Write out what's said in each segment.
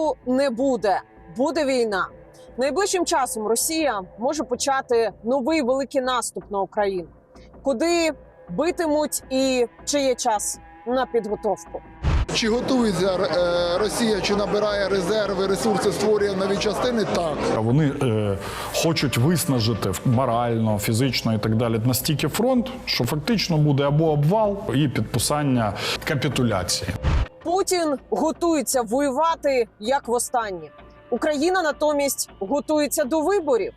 Миру не буде, буде війна. Найближчим часом Росія може почати новий великий наступ на Україну, куди битимуть і чи є час на підготовку. Чи готується е, Росія, чи набирає резерви, ресурси, створює нові частини? Так. Вони е, хочуть виснажити морально, фізично і так далі настільки фронт, що фактично буде або обвал і підписання капітуляції. Путін готується воювати як востаннє. Україна натомість готується до виборів,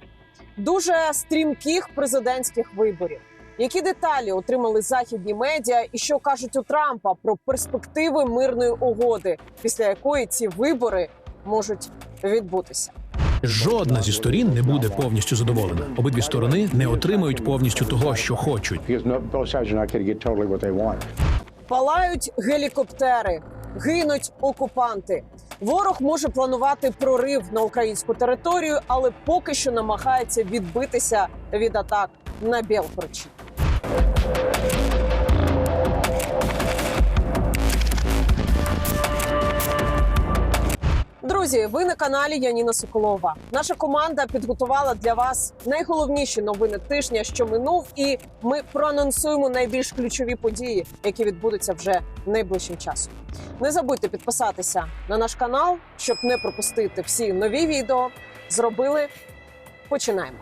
дуже стрімких президентських виборів. Які деталі отримали західні медіа, і що кажуть у Трампа про перспективи мирної угоди, після якої ці вибори можуть відбутися? Жодна зі сторін не буде повністю задоволена. Обидві сторони не отримають повністю того, що хочуть. Палають гелікоптери, гинуть окупанти. Ворог може планувати прорив на українську територію, але поки що намагається відбитися від атак на Білгородщині. Друзі, ви на каналі Яніна Соколова. Наша команда підготувала для вас найголовніші новини тижня, що минув, і ми проанонсуємо найбільш ключові події, які відбудуться вже найближчим часом. Не забудьте підписатися на наш канал, щоб не пропустити всі нові відео. Зробили. Починаємо.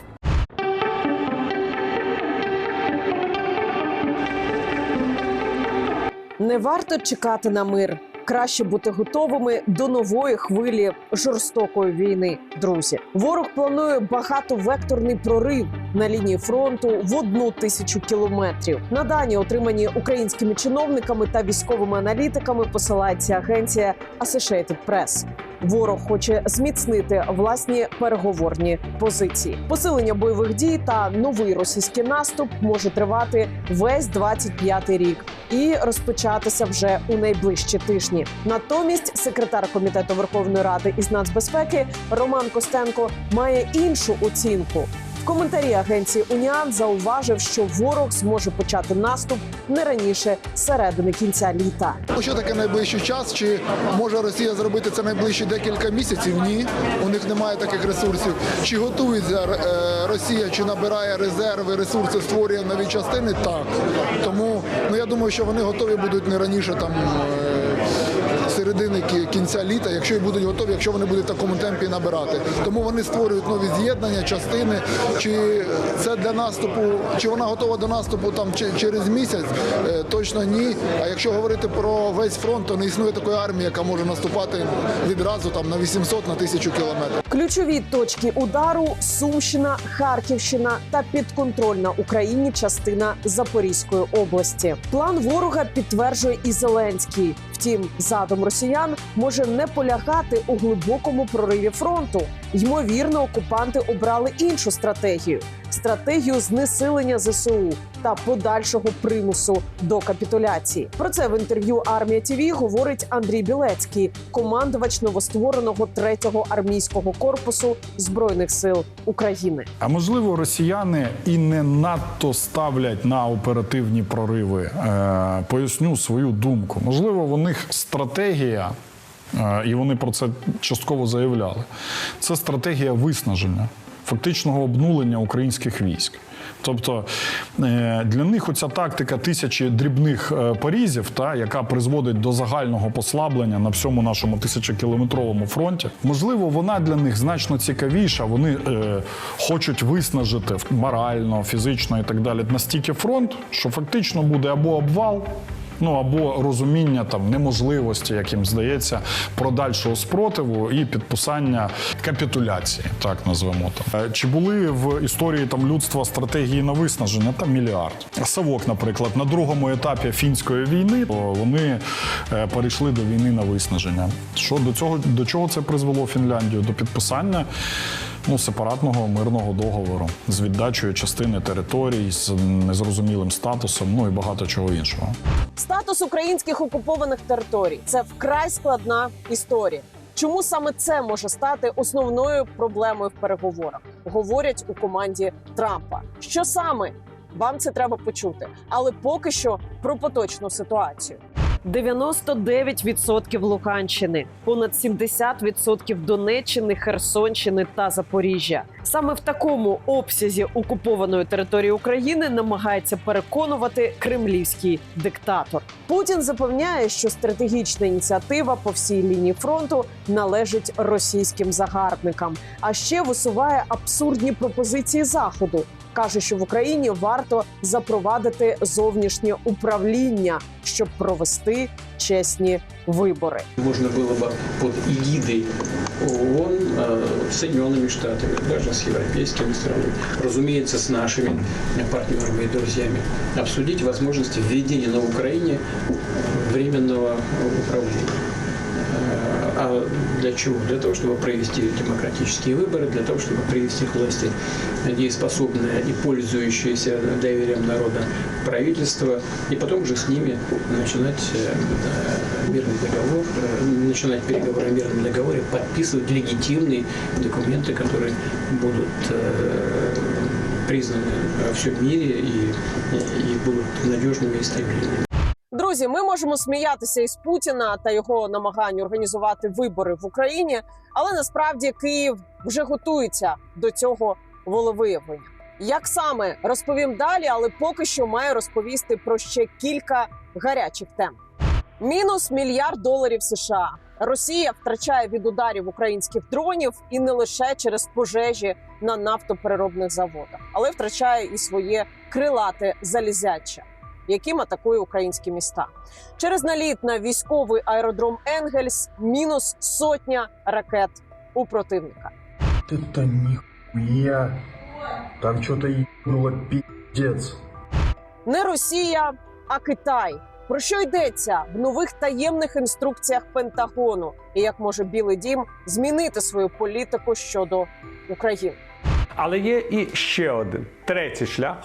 Не варто чекати на мир. Краще бути готовими до нової хвилі жорстокої війни. Друзі, ворог планує багатовекторний прорив на лінії фронту в одну тисячу кілометрів. На дані, отримані українськими чиновниками та військовими аналітиками, посилається агенція Associated Press. Ворог хоче зміцнити власні переговорні позиції. Посилення бойових дій та новий російський наступ може тривати весь 25-й рік і розпочатися вже у найближчі тижні. Натомість секретар комітету Верховної Ради із нацбезпеки Роман Костенко має іншу оцінку. В коментарі агенції Уніан зауважив, що ворог зможе почати наступ не раніше середини кінця літа. Ну, Що таке найближчий час? Чи може Росія зробити це найближчі декілька місяців? Ні, у них немає таких ресурсів. Чи готується е, Росія, чи набирає резерви, ресурси, створює нові частини? Так. Тому ну я думаю, що вони готові будуть не раніше там. Середини кінця літа, якщо і будуть готові, якщо вони будуть в такому темпі набирати, тому вони створюють нові з'єднання, частини. Чи це для наступу, чи вона готова до наступу там через місяць? Е, Точно ні. А якщо говорити про весь фронт, то не існує такої армії, яка може наступати відразу там на 800 на 1000 кілометрів. Ключові точки удару Сумщина, Харківщина та підконтрольна Україні частина Запорізької області. План ворога підтверджує і Зеленський. Втім, задум росіян може не полягати у глибокому прориві фронту. Ймовірно, окупанти обрали іншу стратегію стратегію знесилення ЗСУ та подальшого примусу до капітуляції. Про це в інтерв'ю Армія ТІВІ говорить Андрій Білецький, командувач новоствореного третього армійського корпусу збройних сил України. А можливо, росіяни і не надто ставлять на оперативні прориви. Е, поясню свою думку. Можливо, в них стратегія, і вони про це частково заявляли. Це стратегія виснаження, фактичного обнулення українських військ. Тобто е, для них оця тактика тисячі дрібних е, порізів, та яка призводить до загального послаблення на всьому нашому тисячокілометровому фронті, можливо, вона для них значно цікавіша. Вони е, хочуть виснажити морально, фізично і так далі настільки фронт, що фактично буде або обвал. Ну або розуміння там неможливості, як їм здається, подальшого спротиву і підписання капітуляції, так назвемо там. Е, Чи були в історії там людства стратегії на виснаження? Там мільярд. Савок, наприклад, на другому етапі фінської війни вони е, перейшли до війни на виснаження. Що до цього до чого це призвело Фінляндію? До підписання ну, сепаратного мирного договору з віддачею частини територій з незрозумілим статусом, ну і багато чого іншого. Статус українських окупованих територій це вкрай складна історія. Чому саме це може стати основною проблемою в переговорах? Говорять у команді Трампа. Що саме вам це треба почути? Але поки що про поточну ситуацію. 99% Луганщини, понад 70% Донеччини, Херсонщини та Запоріжжя. Саме в такому обсязі окупованої території України намагається переконувати кремлівський диктатор. Путін запевняє, що стратегічна ініціатива по всій лінії фронту належить російським загарбникам, а ще висуває абсурдні пропозиції заходу Каже, що в Україні варто запровадити зовнішнє управління, щоб провести чесні вибори. Можно было бы под эгидой ООН, э, с Соединенными Штатами, даже с европейскими странами, разумеется, с нашими партнерами и друзьями, обсудить возможности введения на Украине временного управления. Для чего? Для того, чтобы провести демократические выборы, для того, чтобы привести к власти дееспособное и пользующееся доверием народа правительство, и потом уже с ними начинать э, э, мирный договор, э, начинать переговоры о мирном договоре, подписывать легитимные документы, которые будут признаны во всем мире и, и будут надежными и стабильными. Друзі, ми можемо сміятися із Путіна та його намагань організувати вибори в Україні, але насправді Київ вже готується до цього волевиявлення. Як саме розповім далі, але поки що маю розповісти про ще кілька гарячих тем. Мінус мільярд доларів США. Росія втрачає від ударів українських дронів і не лише через пожежі на нафтопереробних заводах, але втрачає і своє крилате залізяче яким атакує українські міста. Через наліт на військовий аеродром Енгельс мінус сотня ракет у противника. Это нихуя. Там что-то ебнуло пиздец. Не Росія, а Китай. Про що йдеться в нових таємних інструкціях Пентагону і як може Білий Дім змінити свою політику щодо України? Але є і ще один третій шлях,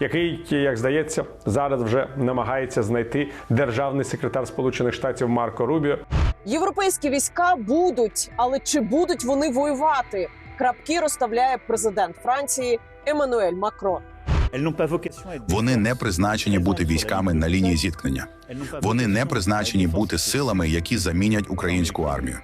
який, як здається, зараз вже намагається знайти державний секретар Сполучених Штатів Марко Рубіо. Європейські війська будуть, але чи будуть вони воювати? Крапки розставляє президент Франції Еммануель Макрон. Вони не призначені бути військами на лінії зіткнення. Вони не призначені бути силами, які замінять українську армію.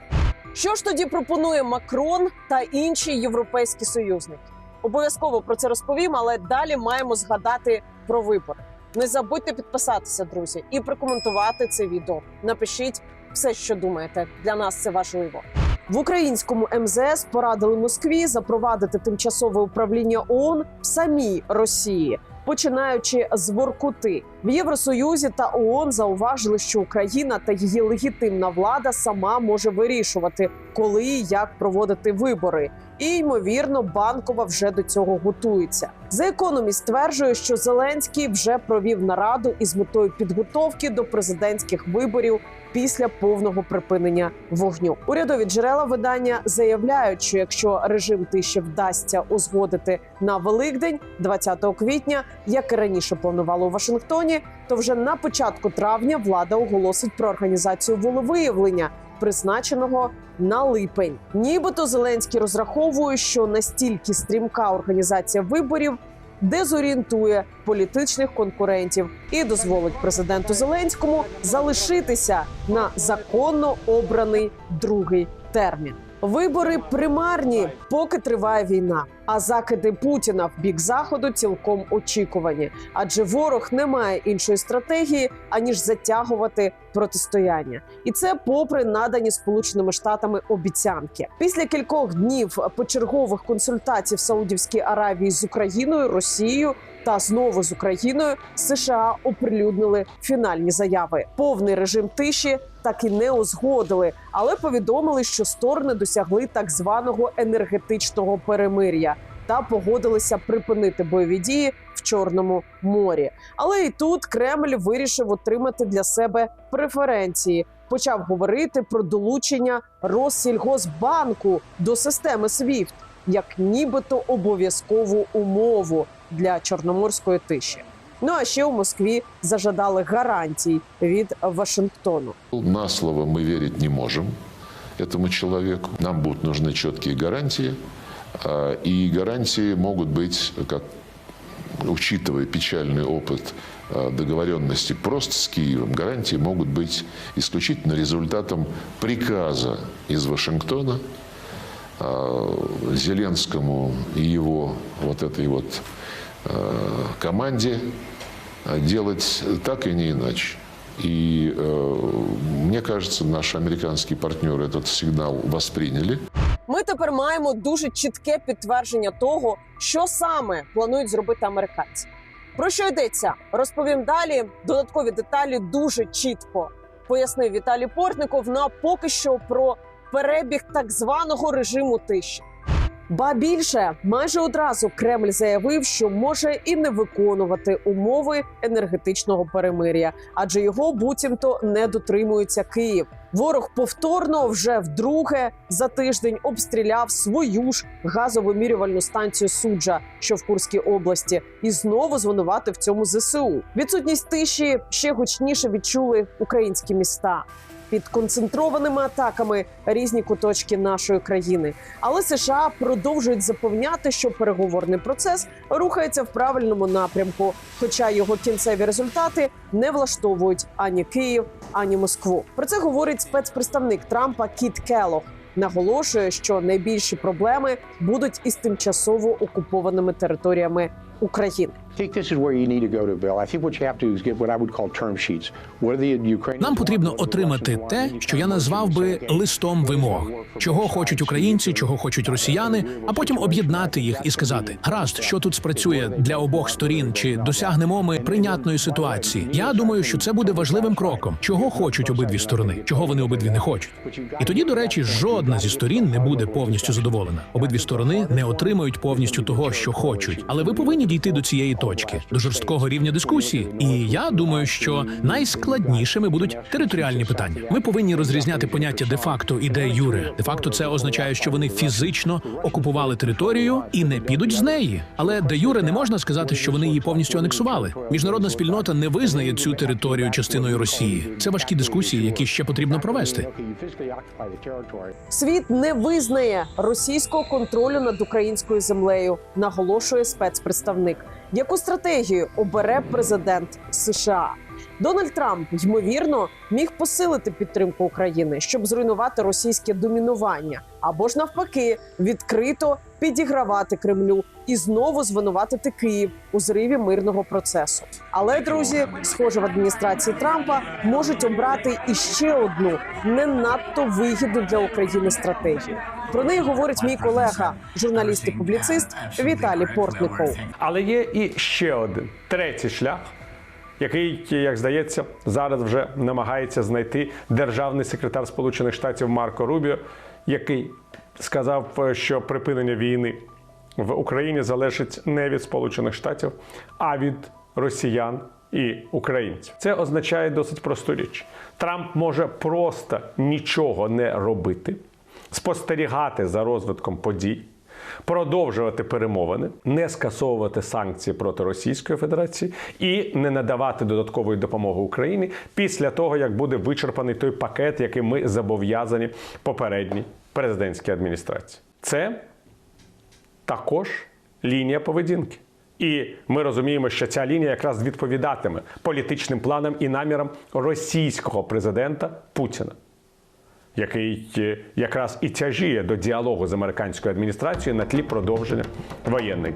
Що ж тоді пропонує Макрон та інші європейські союзники? Обов'язково про це розповім, але далі маємо згадати про вибори. Не забудьте підписатися, друзі, і прокоментувати це відео. Напишіть все, що думаєте. Для нас це важливо. В українському МЗС порадили Москві запровадити тимчасове управління ООН в самій Росії, починаючи з Воркути. В Євросоюзі та ООН зауважили, що Україна та її легітимна влада сама може вирішувати, коли і як проводити вибори. І ймовірно, банкова вже до цього готується. За економіст стверджує, що Зеленський вже провів нараду із метою підготовки до президентських виборів після повного припинення вогню. Урядові джерела видання заявляють, що якщо режим тиші вдасться узгодити на Великдень, 20 квітня, як і раніше планувало у Вашингтоні, то вже на початку травня влада оголосить про організацію волевиявлення, призначеного на липень. Нібито Зеленський розраховує, що настільки стрімка організація виборів дезорієнтує політичних конкурентів і дозволить президенту Зеленському залишитися на законно обраний другий термін. Вибори примарні, поки триває війна. А закиди Путіна в бік заходу цілком очікувані, адже ворог не має іншої стратегії аніж затягувати протистояння, і це попри надані Сполученими Штатами обіцянки. Після кількох днів почергових консультацій в Саудівській Аравії з Україною, Росією та знову з Україною США оприлюднили фінальні заяви. Повний режим тиші так і не узгодили, але повідомили, що сторони досягли так званого енергетичного перемир'я та погодилися припинити бойові дії в Чорному морі. Але і тут Кремль вирішив отримати для себе преференції. Почав говорити про долучення Россільгосбанку до системи SWIFT як нібито обов'язкову умову для чорноморської тиші. Ну а ще у Москві зажадали гарантій від Вашингтону. На слово мы верить не можем этому человеку. Нам будут нужны четкие гарантии. а, И гарантии могут быть, как, учитывая печальный опыт э, договоренности просто с Киевом, гарантии могут быть исключительно результатом приказа из Вашингтона э, Зеленскому и его вот этой вот э, команде э, делать так и не иначе. И э, мне кажется, наши американские партнеры этот сигнал восприняли. Ми тепер маємо дуже чітке підтвердження того, що саме планують зробити американці. Про що йдеться? Розповім далі. Додаткові деталі дуже чітко пояснив Віталій Портников. На поки що про перебіг так званого режиму тиші. Ба більше майже одразу Кремль заявив, що може і не виконувати умови енергетичного перемир'я, адже його буцімто не дотримується Київ. Ворог повторно вже вдруге за тиждень обстріляв свою ж газовимірювальну станцію суджа, що в Курській області, і знову звинуватив в цьому ЗСУ. Відсутність тиші ще гучніше відчули українські міста. Під концентрованими атаками різні куточки нашої країни, але США продовжують запевняти, що переговорний процес рухається в правильному напрямку, хоча його кінцеві результати не влаштовують ані Київ, ані Москву. Про це говорить спецпредставник Трампа Кіт Келох. Наголошує, що найбільші проблеми будуть із тимчасово окупованими територіями України. I think this is where you need to go to, Bill. I think what you have to do is get what I would call term sheets. What are the Ukrainians Нам потрібно отримати те, що я назвав би листом вимог, чого хочуть українці, чого хочуть росіяни, а потім об'єднати їх і сказати: гаразд, що тут спрацює для обох сторін, чи досягнемо ми прийнятної ситуації. Я думаю, що це буде важливим кроком. Чого хочуть обидві сторони, чого вони обидві не хочуть. І тоді, до речі, жодна зі сторін не буде повністю задоволена. Обидві сторони не отримають повністю того, що хочуть. Але ви повинні дійти до цієї точки, до жорсткого рівня дискусії. І я думаю, що найскладнішими будуть територіальні питання. Ми повинні розрізняти поняття де-факто і де юре. Де-факто це означає, що вони фізично окупували територію і не підуть з неї. Але де юре не можна сказати, що вони її повністю анексували. Міжнародна спільнота не визнає цю територію частиною Росії. Це важкі дискусії, які ще потрібно провести. Світ не визнає російського контролю над українською землею, наголошує спецпредставник. Яку стратегію обере президент США? Дональд Трамп ймовірно міг посилити підтримку України, щоб зруйнувати російське домінування, або ж навпаки, відкрито підігравати Кремлю і знову звинуватити Київ у зриві мирного процесу. Але друзі, схоже, в адміністрації Трампа можуть обрати іще одну не надто вигідну для України стратегію. Про неї говорить мій колега, журналіст і публіцист Віталій Портников. Але є і ще один третій шлях, який, як здається, зараз вже намагається знайти державний секретар Сполучених Штатів Марко Рубіо, який сказав, що припинення війни в Україні залежить не від Сполучених Штатів, а від росіян. І українців це означає досить просту річ. Трамп може просто нічого не робити, спостерігати за розвитком подій, продовжувати перемовини, не скасовувати санкції проти Російської Федерації і не надавати додаткової допомоги Україні після того, як буде вичерпаний той пакет, який ми зобов'язані попередній президентській адміністрації. Це також лінія поведінки. І ми розуміємо, що ця лінія якраз відповідатиме політичним планам і намірам російського президента Путіна, який е, якраз і тяжіє до діалогу з американською адміністрацією на тлі продовження воєнних.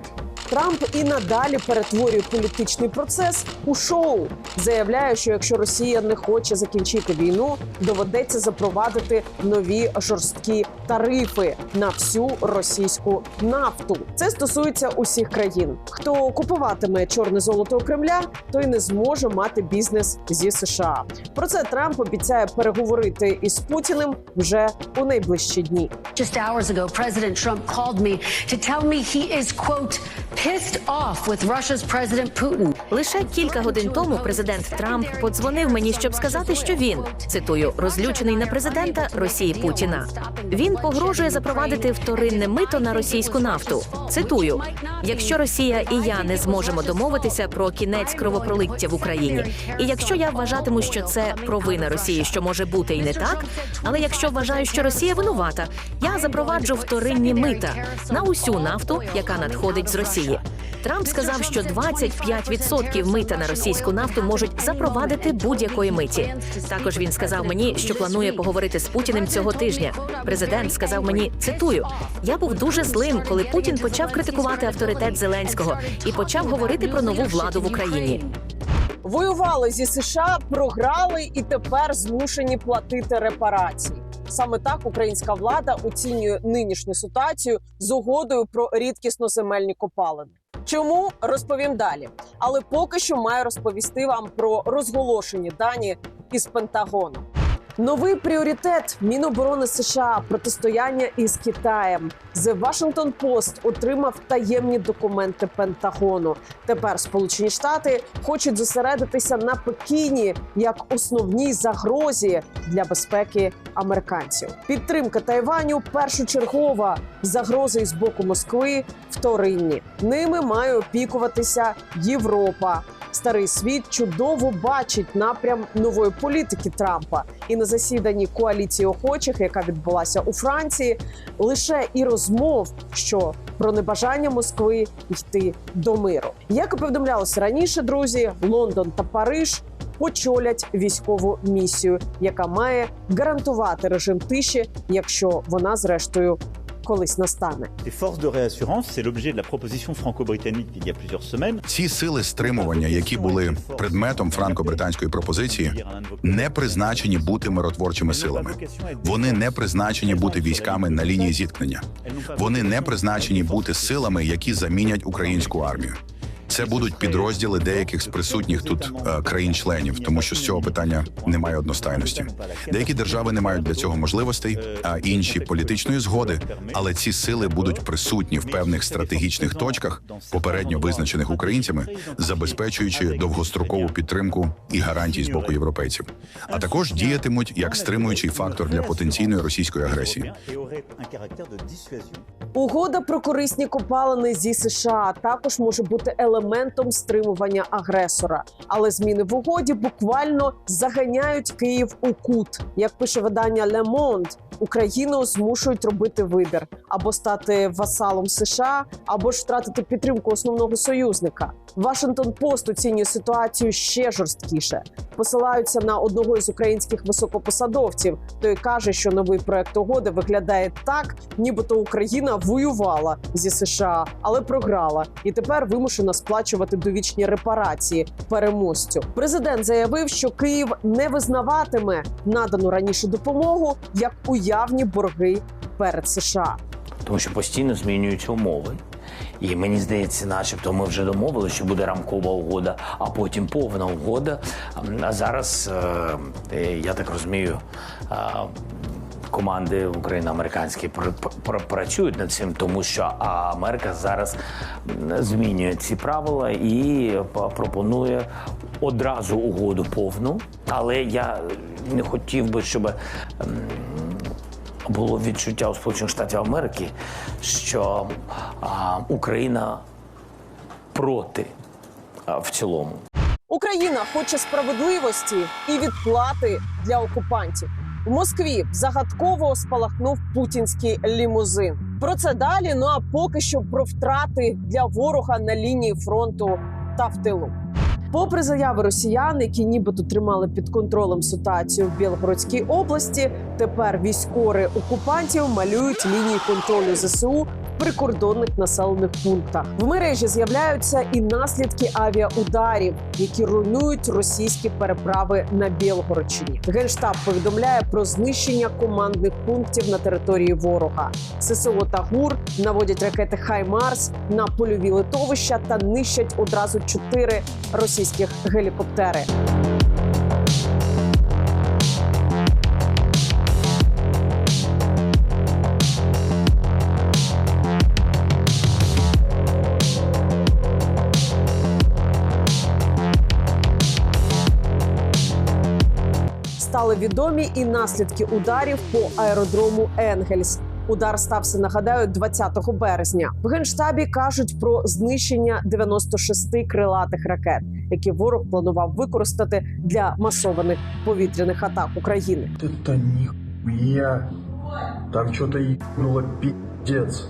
Трамп і надалі перетворює політичний процес у шоу. Заявляє, що якщо Росія не хоче закінчити війну, доведеться запровадити нові жорсткі тарифи на всю російську нафту. Це стосується усіх країн. Хто купуватиме чорне золото Кремля, той не зможе мати бізнес зі США. Про це Трамп обіцяє переговорити із Путіним вже у найближчі дні. Just hours ago, President Trump called me to tell me he is, quote, pissed off with Russia's President. Лише кілька годин тому президент Трамп подзвонив мені, щоб сказати, що він цитую розлючений на президента Росії Путіна. Він погрожує запровадити вторинне мито на російську нафту. Цитую: якщо Росія і я не зможемо домовитися про кінець кровопролиття в Україні, і якщо я вважатиму, що це провина Росії, що може бути і не так, але якщо вважаю, що Росія винувата, я запроваджу вторинні мита на усю нафту, яка надходить з Росії. Трамп сказав, що 25% мита на російську нафту можуть запровадити будь-якої миті. Також він сказав мені, що планує поговорити з Путіним цього тижня. Президент сказав мені, цитую: я був дуже злим, коли Путін почав критикувати авторитет Зеленського і почав говорити про нову владу в Україні. Воювали зі США, програли і тепер змушені платити репарації. Саме так українська влада оцінює нинішню ситуацію з угодою про рідкісно земельні копалини. Чому розповім далі? Але поки що маю розповісти вам про розголошені дані із Пентагону. Новий пріоритет Міноборони США протистояння із Китаєм. The Washington Post отримав таємні документи Пентагону. Тепер Сполучені Штати хочуть зосередитися на Пекіні як основній загрозі для безпеки американців. Підтримка Тайваню першочергова загрози із боку Москви вторинні. Ними має опікуватися Європа. Старий світ чудово бачить напрям нової політики Трампа. І на засіданні коаліції охочих, яка відбулася у Франції, лише і розмов, що про небажання Москви йти до миру. Як і повідомлялося раніше, друзі, Лондон та Париж очолять військову місію, яка має гарантувати режим тиші, якщо вона зрештою колись настане. Ці сили стримування, які були предметом франко-британської пропозиції, не призначені бути миротворчими силами. Вони не призначені бути військами на лінії зіткнення. Вони не призначені бути силами, які замінять українську армію. Це будуть підрозділи деяких з присутніх тут е, країн-членів, тому що з цього питання немає одностайності. Деякі держави не мають для цього можливостей, а інші політичної згоди. Але ці сили будуть присутні в певних стратегічних точках, попередньо визначених українцями, забезпечуючи довгострокову підтримку і гарантії з боку європейців. А також діятимуть як стримуючий фактор для потенційної російської агресії. Угода про корисні копалини зі США також може бути елементом стримування агресора, але зміни в угоді буквально заганяють Київ у кут. Як пише видання Le Monde, Україну змушують робити вибір або стати васалом США, або ж втратити підтримку основного союзника. Вашингтон Пост оцінює ситуацію ще жорсткіше. Посилаються на одного із українських високопосадовців. Той каже, що новий проект угоди виглядає так, нібито Україна воювала зі США, але програла, і тепер вимушена сплачувати довічні репарації переможцю. Президент заявив, що Київ не визнаватиме надану раніше допомогу як уявні борги перед США. тому що постійно змінюються умови. І мені здається, начебто ми вже домовили, що буде рамкова угода, а потім повна угода. А зараз, е, я так розумію, е, команди україно-американські пр- пр- працюють над цим, тому що Америка зараз змінює ці правила і пропонує одразу угоду повну. Але я не хотів би, щоб було відчуття у Сполучених Штатів Америки, що Україна проти в цілому. Україна хоче справедливості і відплати для окупантів. В Москві загадково спалахнув путінський лімузин. Про це далі. Ну а поки що про втрати для ворога на лінії фронту та в тилу. Попри заяви росіян, які нібито тримали під контролем ситуацію в Білгородській області, тепер військори окупантів малюють лінії контролю ЗСУ прикордонних населених пунктах. В мережі з'являються і наслідки авіаударів, які руйнують російські переправи на Білгородщині. Генштаб повідомляє про знищення командних пунктів на території ворога. ССО та ГУР наводять ракети Хаймарс на польові литовища та нищать одразу чотири російських гелікоптери. Стали відомі і наслідки ударів по аеродрому Енгельс. Удар стався, нагадаю, 20 березня. В генштабі кажуть про знищення 96 крилатих ракет, які ворог планував використати для масованих повітряних атак України. Это нихуя. Там что-то ебнуло пиздец.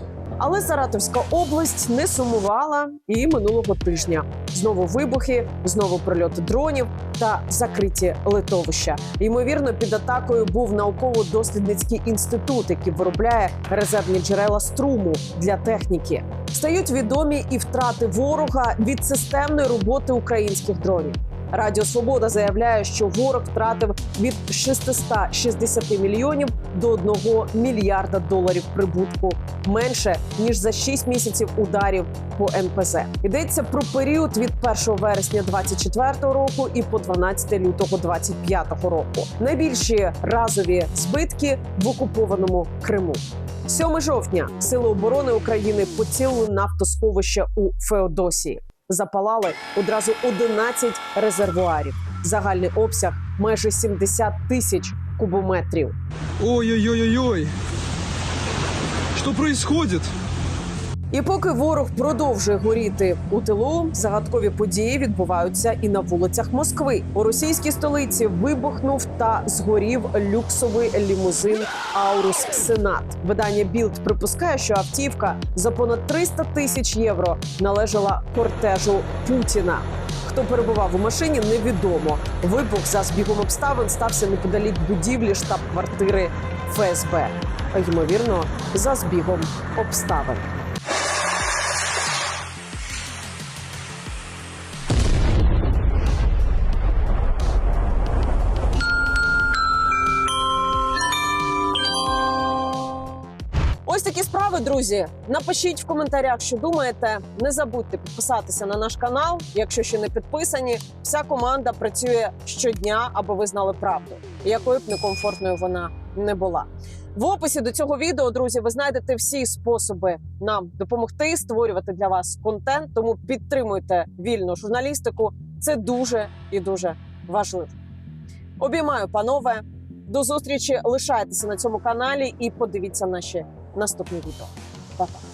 Але Саратовська область не сумувала і минулого тижня знову вибухи, знову прильоти дронів та закриті литовища. Ймовірно, під атакою був науково-дослідницький інститут, який виробляє резервні джерела струму для техніки. Стають відомі і втрати ворога від системної роботи українських дронів. Радіо Свобода заявляє, що ворог втратив від 660 мільйонів до 1 мільярда доларів прибутку менше ніж за 6 місяців ударів по НПЗ. Йдеться про період від 1 вересня 24 року і по 12 лютого 25 року. Найбільші разові збитки в окупованому Криму. 7 жовтня Сили оборони України поцілили нафтосховище у Феодосії. Запалали одразу 11 резервуарів. Загальний обсяг майже 70 тисяч кубометрів. Ой-ой-ой, ой що происходит? І поки ворог продовжує горіти у тилу, загадкові події відбуваються і на вулицях Москви. У російській столиці вибухнув та згорів люксовий лімузин Аурус Сенат. Видання Білд припускає, що автівка за понад 300 тисяч євро належала кортежу Путіна. Хто перебував у машині, невідомо. Вибух за збігом обставин стався неподалік будівлі штаб-квартири ФСБ. Ймовірно, за збігом обставин. Справи, друзі. Напишіть в коментарях, що думаєте. Не забудьте підписатися на наш канал, якщо ще не підписані. Вся команда працює щодня, аби ви знали правду, якою б некомфортною вона не була. В описі до цього відео, друзі, ви знайдете всі способи нам допомогти створювати для вас контент. Тому підтримуйте вільну журналістику. Це дуже і дуже важливо. Обіймаю, панове. До зустрічі. Лишайтеся на цьому каналі і подивіться наші наступні відео. Па-па.